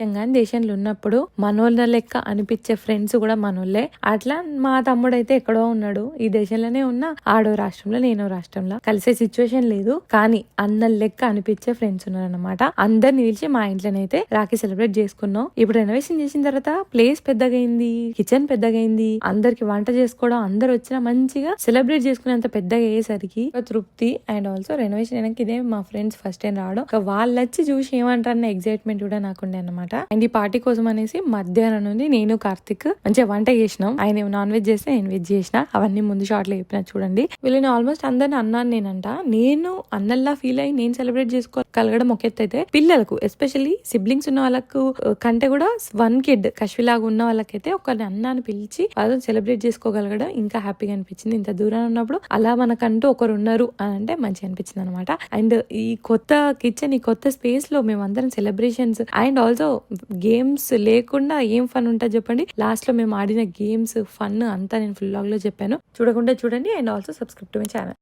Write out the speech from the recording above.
ముఖ్యంగా దేశంలో ఉన్నప్పుడు మనోళ్ళ లెక్క అనిపించే ఫ్రెండ్స్ కూడా మనోళ్ళే. అట్లా మా తమ్ముడు అయితే ఎక్కడో ఉన్నాడు. ఈ దేశంలోనే ఉన్నా ఆడో రాష్ట్రంలో నేనో రాష్ట్రంలో. కలిసే సిచ్యువేషన్ లేదు. కానీ అన్న లెక్క అనిపించే ఫ్రెండ్స్ ఉన్నారన్నమాట. అందరిని పిలిచి మా ఇంట్లోనైతే రాఖీ సెలబ్రేట్ చేసుకున్నాం. ఇప్పుడు రెనోవేషన్ చేసిన తర్వాత ప్లేస్ పెద్దగైంది కిచెన్ పెద్దగైంది. అందరికి వంట చేసుకోవడం అందరు వచ్చినా మంచిగా సెలబ్రేట్ చేసుకునేంత పెద్దగా అయ్యేసరికి ఒక తృప్తి అండ్ ఆల్సో రెనోవేషన్ అయినాక ఇదే మా ఫ్రెండ్స్ ఫస్ట్ టైం రావడం. వాళ్ళు వచ్చి చూసి ఏమంటారన్న ఎగ్జైట్మెంట్ కూడా నాకుండే అనమాట అండ్ ఈ పార్టీ కోసం అనేసి మధ్యాహ్నం నుండి నేను కార్తిక్ మంచిగా వంట చేసినాం. ఆయన నాన్ వెజ్ చేస్తే నేను వెజ్ చేసిన. అవన్నీ ముందు షార్ట్లో చెప్పిన చూడండి. వీళ్ళని ఆల్మోస్ట్ అందరిని అన్నాను నేనంట. నేను అన్నల్లా ఫీల్ అయ్యి నేను సెలబ్రేట్ చేసుకోగలగడం ఒక ఎత్తు అయితే పిల్లలకు ఎస్పెషల్లీ సిబ్లింగ్స్ ఉన్న వాళ్ళకు కంటే కూడా వన్ కిడ్ కశ్విలాగా ఉన్న వాళ్ళకైతే ఒక అన్నాన్ని పిలిచి వాళ్ళని సెలబ్రేట్ చేసుకోగలగడం ఇంకా హ్యాపీగా అనిపించింది. ఇంత దూరం ఉన్నప్పుడు అలా మనకంటూ ఒకరు ఉన్నారు అని అంటే మంచిగా అనిపించింది అనమాట అండ్ ఈ కొత్త కిచెన్ ఈ కొత్త స్పేస్లో మేమందరం సెలబ్రేషన్స్ అండ్ ఆల్సో గేమ్స్ లేకుండా ఏం ఫన్ ఉంటుంది చెప్పండి? లాస్ట్లో మేము ఆడిన గేమ్స్ ఫన్ అంతా నేను ఫుల్ లాగ్లో చెప్పాను. చూడకుండా చూడండి and also subscribe to my channel